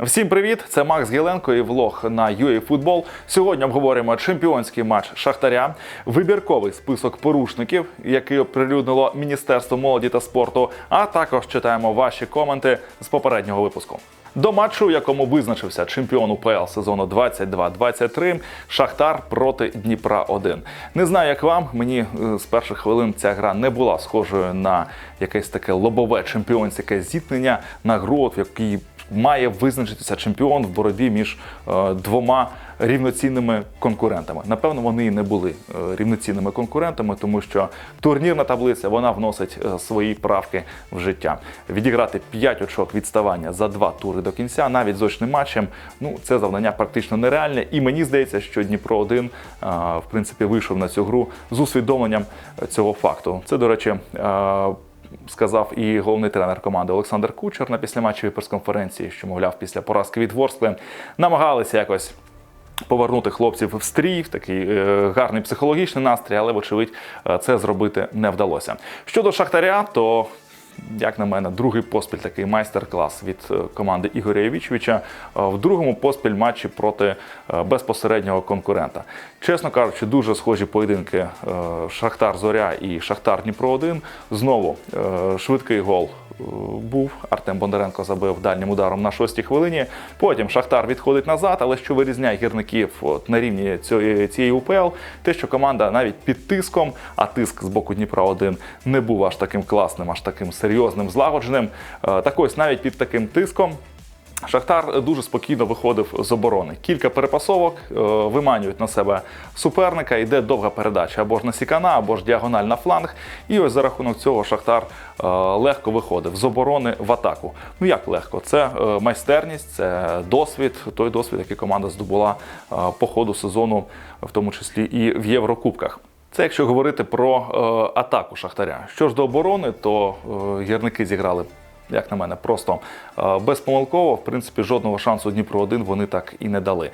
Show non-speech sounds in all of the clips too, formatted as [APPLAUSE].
Всім привіт! Це Макс Гіленко і влог на UA Сьогодні обговорюємо чемпіонський матч Шахтаря, вибірковий список порушників, який оприлюднило Міністерство молоді та спорту. А також читаємо ваші коменти з попереднього випуску. До матчу, у якому визначився чемпіон УПЛ сезону 22-23, Шахтар проти Дніпра 1 Не знаю, як вам. Мені е, з перших хвилин ця гра не була схожою на якесь таке лобове чемпіонське зіткнення на гру, от в якій має визначитися чемпіон в боротьбі між е, двома рівноцінними конкурентами. Напевно, вони і не були е, рівноцінними конкурентами, тому що турнірна таблиця вона вносить е, свої правки в життя. Відіграти 5 очок відставання за два тури до кінця, навіть з очним матчем. Ну це завдання практично нереальне. І мені здається, що Дніпро 1 е, в принципі вийшов на цю гру з усвідомленням цього факту. Це, до речі. Сказав і головний тренер команди Олександр Кучер на післяматчевій прес-конференції, що, мовляв, після поразки від Ворскли намагалися якось. Повернути хлопців в стрій, в такий е, гарний психологічний настрій, але, вочевидь, е, це зробити не вдалося. Щодо Шахтаря, то як на мене, другий поспіль такий майстер-клас від е, команди Ігоря Євічовича е, в другому поспіль матчі проти е, безпосереднього конкурента. Чесно кажучи, дуже схожі поєдинки Шахтар Зоря і Шахтар Дніпро 1 Знову швидкий гол був. Артем Бондаренко забив дальнім ударом на шостій хвилині. Потім Шахтар відходить назад, але що вирізняє гірників от, на рівні цієї, цієї УПЛ, те, що команда навіть під тиском, а тиск з боку Дніпра 1 не був аж таким класним, аж таким серйозним, злагодженим. Е, Так ось навіть під таким тиском. Шахтар дуже спокійно виходив з оборони. Кілька перепасовок е, виманюють на себе суперника, йде довга передача або ж на сікана, або ж діагональ на фланг. І ось за рахунок цього Шахтар е, легко виходив з оборони в атаку. Ну як легко? Це майстерність, це досвід, той досвід, який команда здобула по ходу сезону, в тому числі і в Єврокубках. Це якщо говорити про е, атаку Шахтаря. Що ж до оборони, то е, гірники зіграли як на мене, просто е, безпомилково. В принципі, жодного шансу Дніпро 1 вони так і не дали.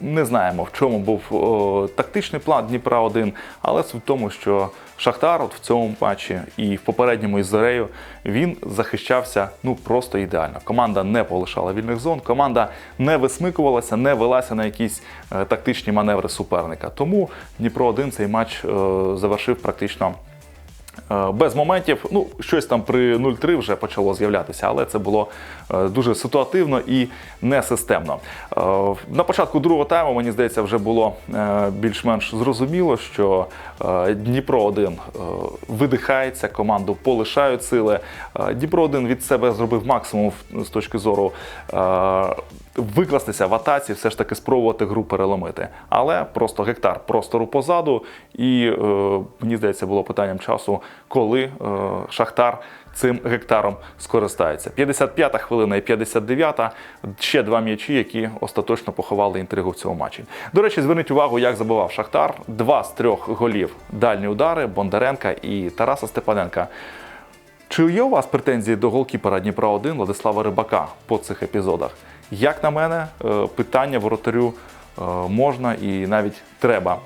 Не знаємо, в чому був е, тактичний план Дніпра 1 але суть в тому, що Шахтар от в цьому матчі і в попередньому із Зорею він захищався ну просто ідеально. Команда не полишала вільних зон, команда не висмикувалася, не велася на якісь е, тактичні маневри суперника. Тому Дніпро 1 цей матч е, завершив практично. Е, Без моментів, ну щось там при 0-3 вже почало з'являтися, але це було е, дуже ситуативно і несистемно. Е, На початку другого тайму, мені здається, вже було більш-менш зрозуміло, що Дніпро 1 видихається, команду полишають сили. Дніпро 1 від себе зробив максимум з точки зору. Викластися в атаці, все ж таки спробувати гру переломити. Але просто гектар простору позаду, і е, мені здається, було питанням часу, коли е, Шахтар цим гектаром скористається. 55-та хвилина і 59-та – ще два м'ячі, які остаточно поховали інтригу в цьому матчі. До речі, зверніть увагу, як забивав Шахтар. Два з трьох голів дальні удари Бондаренка і Тараса Степаненка. Чи є у вас претензії до голкіпера Дніпра 1 Владислава Рибака по цих епізодах? Як на мене, е, питання воротарю е, можна і навіть треба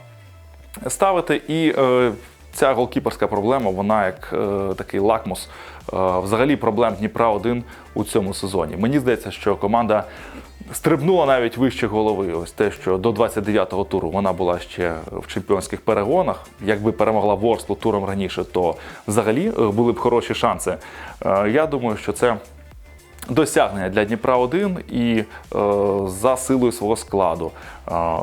ставити. І е, ця голкіперська проблема, вона як такий лакмус взагалі проблем Дніпра 1 у цьому сезоні. Мені здається, що команда стрибнула навіть вище голови. Ось те, що до 29-го туру вона була ще в чемпіонських перегонах. Якби перемогла Ворслу туром раніше, то взагалі були б хороші шанси. Я думаю, що це досягнення для Дніпра 1 і е, за силою свого складу. Е,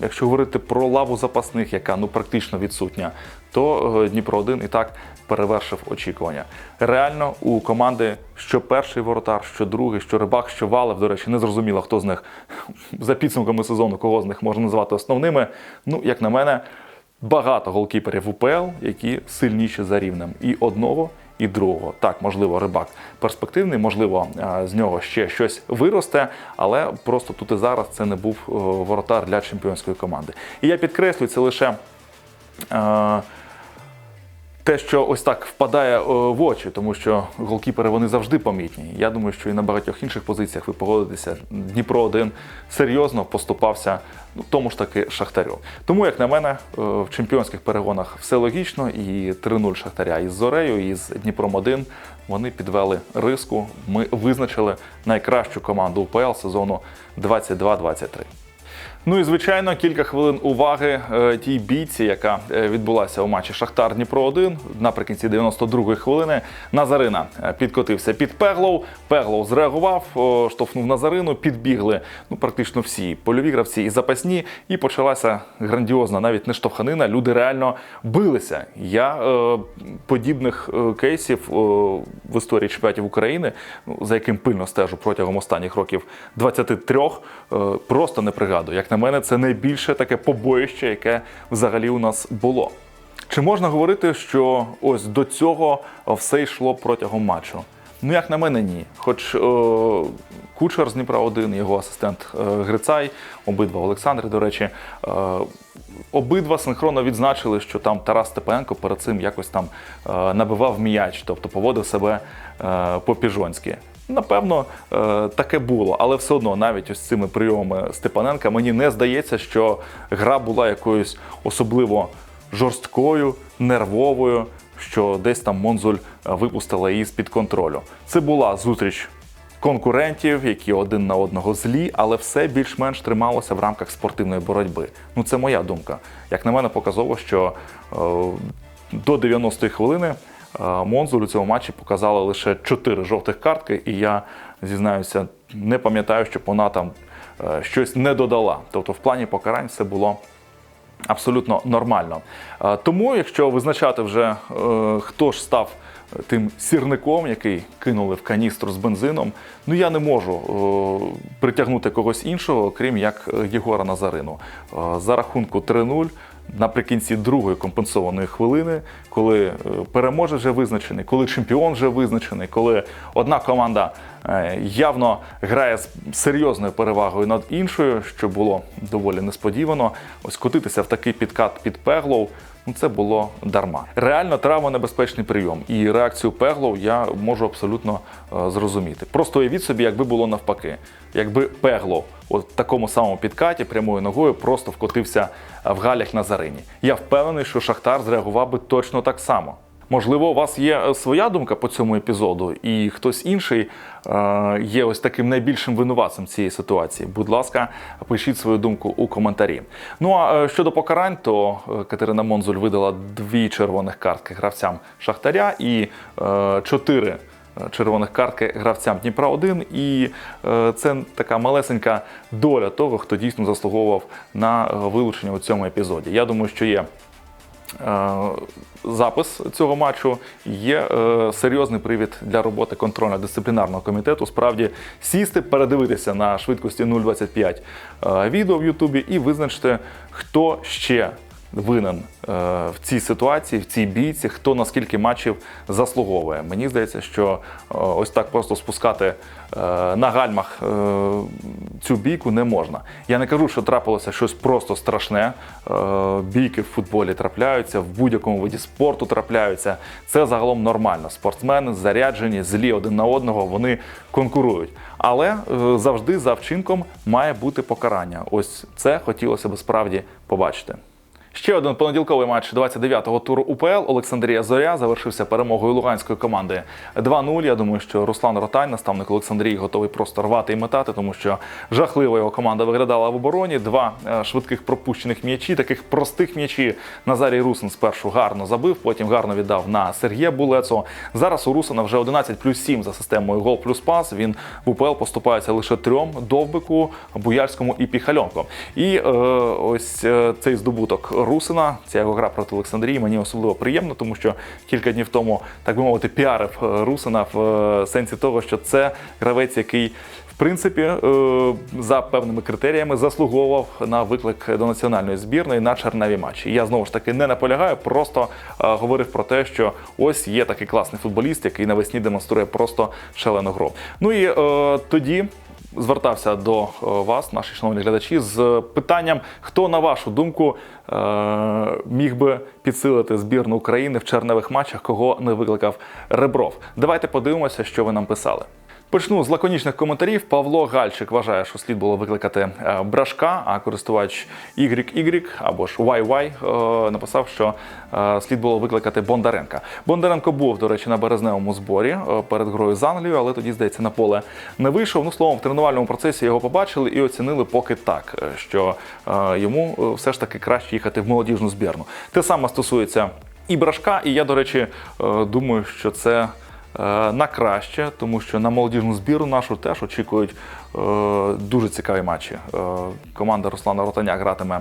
якщо говорити про лаву запасних, яка ну практично відсутня, то е, Дніпро 1 і так перевершив очікування. Реально у команди що перший воротар, що другий, що рибак, що валев. До речі, не зрозуміло, хто з них [LAUGHS] за підсумками сезону, кого з них можна назвати основними. Ну, як на мене, багато голкіперів УПЛ, які сильніші за рівнем і одного, і другого. Так, можливо, рибак перспективний, можливо, е, з нього ще щось виросте, але просто тут і зараз це не був е, воротар для чемпіонської команди. І я підкреслюю, це лише. Те, що ось так впадає е, в очі, тому що голкіпери вони завжди помітні. Я думаю, що і на багатьох інших позиціях ви погодитеся. Дніпро 1 серйозно поступався ну, тому ж таки Шахтарю. Тому, як на мене, е, в чемпіонських перегонах все логічно, і 3-0 Шахтаря із Зорею, і з Дніпром 1 вони підвели риску. Ми визначили найкращу команду УПЛ сезону 22-23. Ну і звичайно, кілька хвилин уваги е, тій бійці, яка е, відбулася у матчі Шахтар Дніпро 1 наприкінці 92-ї хвилини. Назарина е, підкотився під Пеглов. Пеглов зреагував, штовхнув Назарину, підбігли ну практично всі польові гравці і запасні. І почалася грандіозна, навіть не штовханина. Люди реально билися. Я е, подібних кейсів е, в історії чемпіонатів України, ну, за яким пильно стежу протягом останніх років 23, е, просто не пригадую. Як на мене, це найбільше таке побоїще, яке взагалі у нас було. Чи можна говорити, що ось до цього все йшло протягом матчу? Ну, як на мене, ні. Хоч е, кучер з Дніпра 1 його асистент е, Грицай, обидва Олександри, до речі, е, обидва синхронно відзначили, що там Тарас Степенко перед цим якось там е, набивав м'яч, тобто поводив себе е, по-піжонськи. Напевно, е, таке було, але все одно, навіть ось цими прийомами Степаненка, мені не здається, що гра була якоюсь особливо жорсткою, нервовою, що десь там Монзуль е, випустила її з-під контролю. Це була зустріч конкурентів, які один на одного злі, але все більш-менш трималося в рамках спортивної боротьби. Ну, це моя думка. Як на мене, показово, що е, до 90-ї хвилини Монзуль у цьому матчі показала лише 4 жовтих картки, і я зізнаюся, не пам'ятаю, щоб вона там е, щось не додала. Тобто, в плані покарань все було абсолютно нормально. Е, Тому, якщо визначати вже е, хто ж став тим сірником, який кинули в каністру з бензином, ну я не можу е, притягнути когось іншого, крім як е, Єгора Назарину. Е, За рахунку 3-0 наприкінці другої компенсованої хвилини, коли переможе переможець вже визначений, коли чемпіон вже визначений, коли одна команда е, явно грає з серйозною перевагою над іншою, що було доволі несподівано. Ось котитися в такий підкат під Пеглов. Ну, це було дарма. Реально травмонебезпечний прийом. І реакцію Пеглов я можу абсолютно е, зрозуміти. Просто уявіть собі, якби було навпаки. Якби Пеглов от в такому самому підкаті прямою ногою просто вкотився е, в галях на Зарині. Я впевнений, що Шахтар зреагував би точно так само. Можливо, у вас є е, своя думка по цьому епізоду, і хтось інший е, є ось таким найбільшим винуватцем цієї ситуації. Будь ласка, пишіть свою думку у коментарі. Ну а е, щодо покарань, то Катерина Монзуль видала дві червоних картки гравцям Шахтаря і чотири червоних картки гравцям Дніпра 1 і це така малесенька доля того, хто дійсно заслуговував на вилучення у цьому епізоді. Я думаю, що є запис цього матчу є е, серйозний привід для роботи контрольно-дисциплінарного комітету. Справді сісти, передивитися на швидкості 0,25 е, відео в Ютубі і визначити, хто ще винен е, в цій ситуації, в цій бійці, хто на скільки матчів заслуговує. Мені здається, що е, ось так просто спускати е, на гальмах цю бійку не можна. Я не кажу, що трапилося щось просто страшне. Бійки в футболі трапляються, в будь-якому виді спорту трапляються. Це загалом нормально. Спортсмени заряджені, злі один на одного, вони конкурують. Але завжди за вчинком має бути покарання. Ось це хотілося б справді побачити. Ще один понеділковий матч 29-го туру УПЛ Олександрія Зоря завершився перемогою луганської команди 2-0. Я думаю, що Руслан Ротань, наставник Олександрії, готовий просто рвати і метати, тому що жахливо його команда виглядала в обороні. Два е, швидких пропущених м'ячі, таких простих м'ячі. Назарій Русин спершу гарно забив, потім гарно віддав на Сергія Булецо. Зараз у Русина вже 11 плюс 7 за системою гол плюс пас. Він в УПЛ поступається лише трьом довбику, Буяльському і Піхальонко. І е, ось е, цей здобуток Русина, ця його гра проти Олександрії, мені особливо приємно, тому що кілька днів тому, так би мовити, піарив е, Русина в е, сенсі того, що це гравець, який. В принципі, е, за певними критеріями заслуговував на виклик до національної збірної на черневі матчі. Я знову ж таки не наполягаю, просто говорив про те, що ось є такий класний футболіст, який навесні демонструє просто шалену гру. Ну і тоді звертався до е, вас, наші шановні глядачі, з питанням, хто на вашу думку е, міг би підсилити збірну України в черневих матчах, кого не викликав Ребров. Давайте подивимося, що ви нам писали. Почну з лаконічних коментарів. Павло Гальчик вважає, що слід було викликати е, брашка, а користувач YY або ж YY е, написав, що е, слід було викликати Бондаренка. Бондаренко був, до речі, на березневому зборі перед грою з Англією, але тоді, здається, на поле не вийшов. Ну, словом, в тренувальному процесі його побачили і оцінили поки так, що йому все ж таки краще їхати в молодіжну збірну. Те саме стосується і брашка, і я, до речі, думаю, що це. Е, на краще, тому що на молодіжну збіру нашу теж очікують е, дуже цікаві матчі. Е, команда Руслана Ротаня гратиме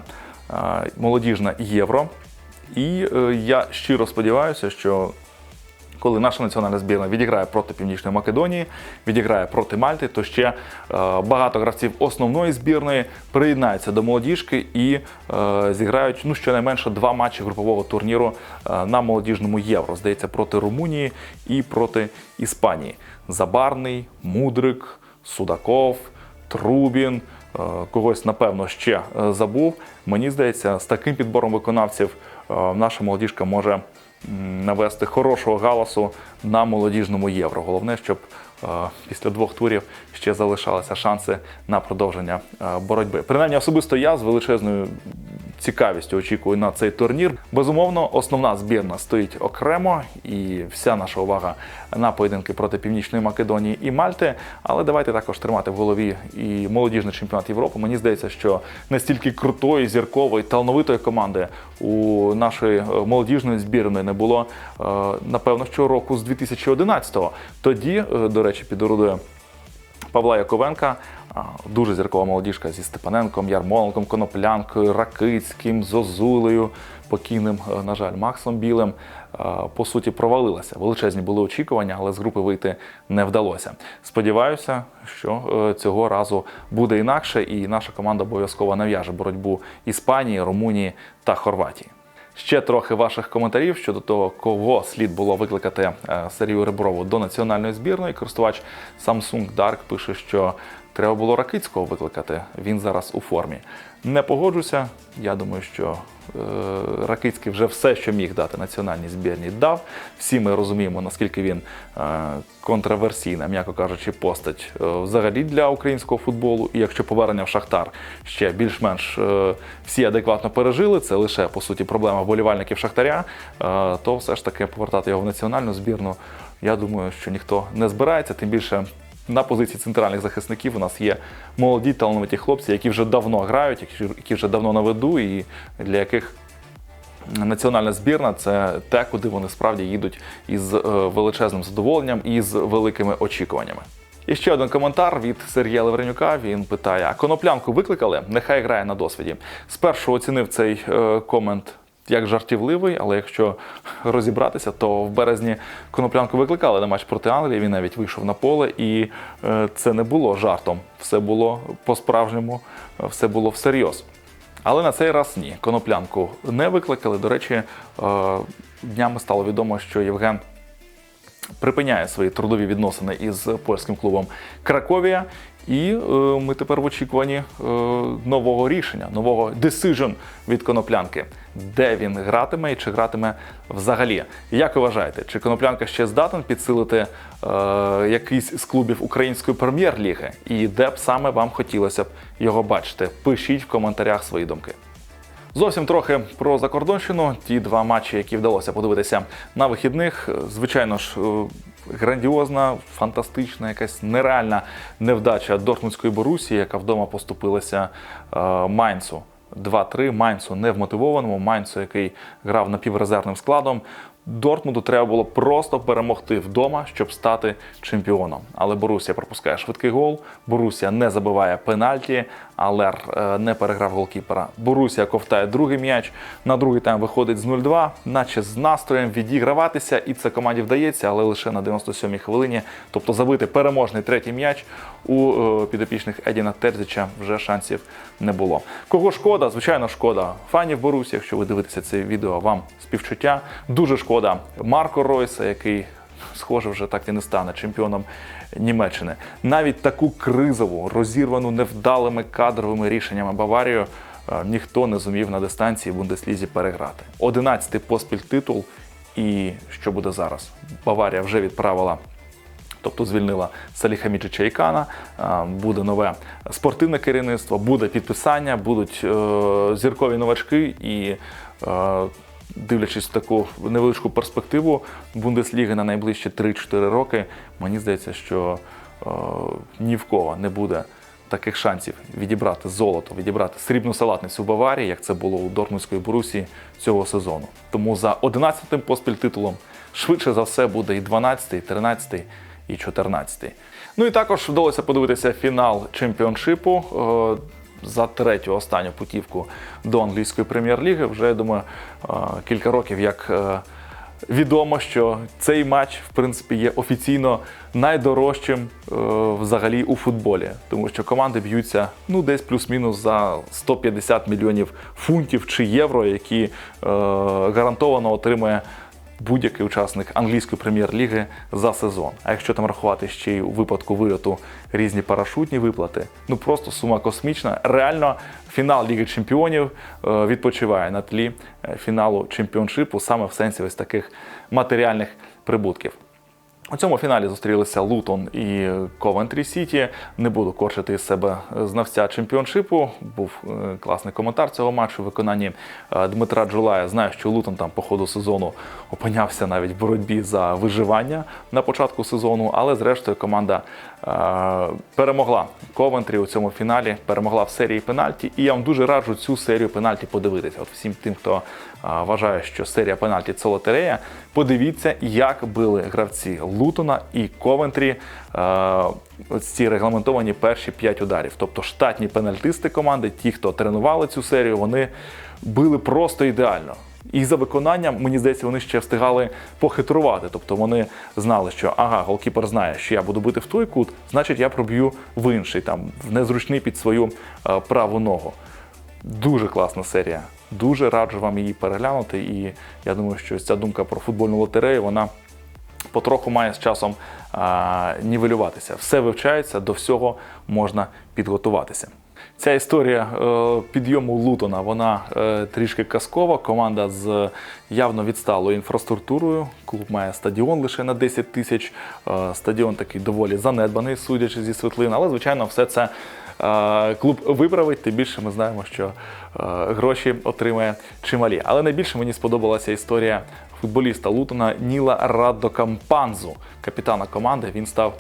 молодіжне євро. І я щиро сподіваюся, що коли наша національна збірна відіграє проти Північної Македонії, відіграє проти Мальти, то ще е, багато гравців основної збірної приєднаються до молодіжки і е, зіграють ну щонайменше два матчі групового турніру е, на молодіжному євро. Здається, проти Румунії і проти Іспанії. Забарний, Мудрик, Судаков, Трубін. Когось, напевно, ще забув. Мені здається, з таким підбором виконавців наша молодіжка може навести хорошого галасу на молодіжному євро. Головне, щоб е, після двох турів ще залишалися шанси на продовження е, боротьби. Принаймні, особисто я з величезною цікавістю очікую на цей турнір. Безумовно, основна збірна стоїть окремо, і вся наша увага на поєдинки проти Північної Македонії і Мальти. Але давайте також тримати в голові і молодіжний чемпіонат Європи. Мені здається, що настільки крутої, зіркової, талановитої команди у нашої е, молодіжної збірної не було е, напевно що року з 2011-го. Тоді, е, до речі, під орудою Павла Яковенка, дуже зіркова молодіжка зі Степаненком, Ярмоленком, Коноплянкою, Ракицьким, Зозулею, покійним, е, на жаль, Максом Білим. е, По суті, провалилася. Величезні були очікування, але з групи вийти не вдалося. Сподіваюся, що е, цього разу буде інакше, і наша команда обов'язково нав'яже боротьбу Іспанії, Румунії та Хорватії. Ще трохи ваших коментарів щодо того, кого слід було викликати Сергію Реброву до національної збірної. Користувач Samsung Dark пише, що треба було Ракицького викликати. Він зараз у формі. Не погоджуся. Я думаю, що е, Ракицький вже все, що міг дати національній збірній, дав. Всі ми розуміємо, наскільки він е, контроверсійна, м'яко кажучи, постать е, взагалі для українського футболу. І якщо повернення в Шахтар ще більш-менш е, всі адекватно пережили, це лише по суті проблема вболівальників Шахтаря, е, то все ж таки повертати його в національну збірну. Я думаю, що ніхто не збирається, тим більше. На позиції центральних захисників у нас є молоді талановиті хлопці, які вже давно грають, які- вже давно на виду, і для яких національна збірна це те, куди вони справді їдуть із е, величезним задоволенням і з великими очікуваннями. І ще один коментар від Сергія Лавренюка. Він питає: а коноплянку викликали? Нехай грає на досвіді. Спершу оцінив цей е, комент. Як жартівливий, але якщо розібратися, то в березні коноплянку викликали на матч проти Англії. Він навіть вийшов на поле, і е, це не було жартом. Все було по-справжньому, е, все було всерйоз. Але на цей раз ні. Коноплянку не викликали. До речі, е, днями стало відомо, що Євген припиняє свої трудові відносини із польським клубом Краковія. І е, ми тепер в очікуванні е, нового рішення, нового decision від коноплянки, де він гратиме і чи гратиме взагалі. Як ви вважаєте, чи коноплянка ще здатен підсилити е, якийсь з клубів української прем'єр-ліги? І де б саме вам хотілося б його бачити? Пишіть в коментарях свої думки. Зовсім трохи про закордонщину. Ті два матчі, які вдалося подивитися на вихідних. Звичайно ж, грандіозна, фантастична, якась нереальна невдача Дортмундської Борусії, яка вдома поступилася е, Майнцу. 2-3 Майнцу невмотивованому, Майнцу, який грав напіврезервним складом. Дортмунду треба було просто перемогти вдома, щоб стати чемпіоном. Але Борусія пропускає швидкий гол. Борусія не забиває пенальті, Алер е, не переграв голкіпера. Борусія ковтає другий м'яч. На другий тайм виходить з 0-2, наче з настроєм відіграватися, і це команді вдається, але лише на 97-й хвилині. Тобто забити переможний третій м'яч у е, підопічних Едіна Терзича вже шансів не було. Кого шкода? Звичайно, шкода фанів Борусі. Якщо ви дивитеся це відео, вам співчуття. Дуже шкода Марко Ройса, який схоже, вже так і не стане чемпіоном Німеччини. Навіть таку кризову, розірвану невдалими кадровими рішеннями Баварію е, ніхто не зумів на дистанції в Бундеслізі переграти. Одинадцятий поспіль титул. І що буде зараз? Баварія вже відправила тобто звільнила Саліхаміджича Ікана, е, буде нове спортивне керівництво, буде підписання, будуть е, зіркові новачки і. Дивлячись в таку невеличку перспективу Бундесліги на найближчі 3-4 роки, мені здається, що е, ні в кого не буде таких шансів відібрати золото, відібрати срібну салатницю в Баварії, як це було у Дортмундської Борусі цього сезону. Тому за 11-тим поспіль титулом швидше за все буде і 12-й, і 13-й, і 14-й. Ну і також вдалося подивитися фінал чемпіоншипу. За третю останню путівку до англійської прем'єр-ліги. Вже я думаю, е, кілька років як е, відомо, що цей матч, в принципі, є офіційно найдорожчим е, взагалі у футболі, тому що команди б'ються ну десь плюс-мінус за 150 мільйонів фунтів чи євро, які гарантовано отримує будь-який учасник англійської прем'єр-ліги за сезон. А якщо там рахувати ще й у випадку вильоту різні парашутні виплати, ну просто сума космічна. Реально, фінал Ліги Чемпіонів е, відпочиває на тлі е, фіналу чемпіоншипу саме в сенсі ось таких матеріальних прибутків. У цьому фіналі зустрілися Лутон і Ковентрі Сіті. Не буду корчити із себе знавця чемпіоншипу. Був е, класний коментар цього матчу в виконанні е, Дмитра Джулая. Знаю, що Лутон там по ходу сезону опинявся навіть в боротьбі за виживання на початку сезону, але зрештою команда перемогла Ковентрі у цьому фіналі, перемогла в серії пенальті. І я вам дуже раджу цю серію пенальті подивитися. От всім тим, хто е, вважає, що серія пенальті це лотерея, подивіться, як били гравці Лутона і Ковентрі е, ці регламентовані перші п'ять ударів. Тобто штатні пенальтисти команди, ті, хто тренували цю серію, вони били просто ідеально. І за виконанням, мені здається, вони ще встигали похитрувати. Тобто вони знали, що ага, голкіпер знає, що я буду бити в той кут, значить я проб'ю в інший, там в незручний під свою е, праву ногу. Дуже класна серія. Дуже раджу вам її переглянути. І я думаю, що ця думка про футбольну лотерею вона потроху має з часом а, нівелюватися. Все вивчається, до всього можна підготуватися. Ця історія е, підйому Лутона вона е, трішки казкова. Команда з явно відсталою інфраструктурою. Клуб має стадіон лише на 10 тисяч. Е, стадіон такий доволі занедбаний, судячи зі світлин. Але, звичайно, все це клуб виправить. Тим більше ми знаємо, що гроші отримає чималі. Але найбільше мені сподобалася історія футболіста Лутона Ніла Раддокампанзу, капітана команди. Він став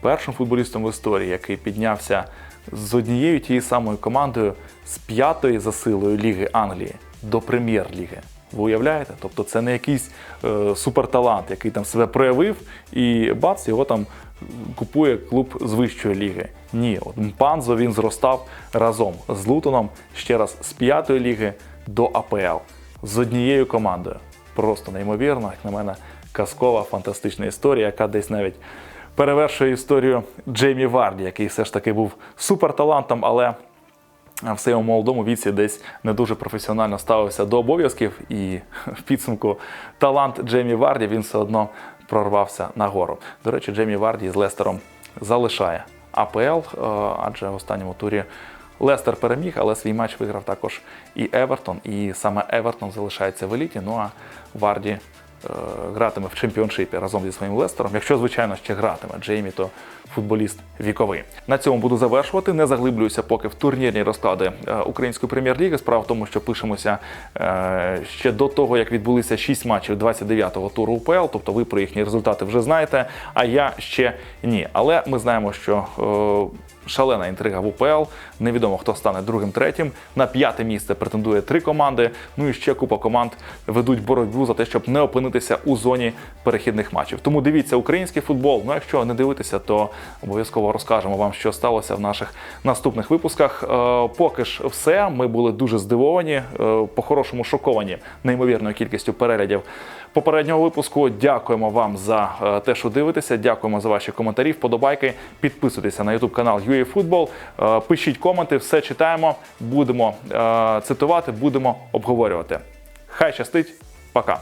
першим футболістом в історії, який піднявся з однією тією самою командою з п'ятої за силою Ліги Англії до прем'єр-ліги. Ви уявляєте? Тобто це не якийсь е, суперталант, який там себе проявив, і бац, його там купує клуб з вищої ліги. Ні, от Мпанзо він зростав разом з Лутоном ще раз з п'ятої ліги до АПЛ з однією командою. Просто неймовірно, як на мене, казкова, фантастична історія, яка десь навіть перевершує історію Джеймі Варді, який все ж таки був суперталантом, але в своєму молодому віці десь не дуже професіонально ставився до обов'язків, і в підсумку талант Джеймі Варді він все одно прорвався нагору. До речі, Джеймі Варді з Лестером залишає АПЛ, е, адже в останньому турі. Лестер переміг, але свій матч виграв також і Евертон. І саме Евертон залишається в еліті. Ну а Варді гратиме в чемпіоншипі разом зі своїм Лестером. Якщо, звичайно, ще гратиме Джеймі, то футболіст віковий. На цьому буду завершувати. Не заглиблююся поки в турнірні розклади е, української прем'єр-ліги. Справа в тому, що пишемося е, ще до того, як відбулися 6 матчів 29-го туру УПЛ. Тобто ви про їхні результати вже знаєте, а я ще ні. Але ми знаємо, що. е, Шалена інтрига в УПЛ. Невідомо хто стане другим, третім. На п'яте місце претендує три команди. Ну і ще купа команд ведуть боротьбу за те, щоб не опинитися у зоні перехідних матчів. Тому дивіться український футбол. Ну якщо не дивитеся, то обов'язково розкажемо вам, що сталося в наших наступних випусках. Е, поки ж все. Ми були дуже здивовані, е, по-хорошому шоковані неймовірною кількістю переглядів попереднього випуску. Дякуємо вам за е, те, що дивитеся. Дякуємо за ваші коментарі, вподобайки. Підписуйтеся на YouTube канал UAFootball. Пишіть коменти, все читаємо. Будемо е, цитувати, будемо обговорювати. Хай щастить, пока.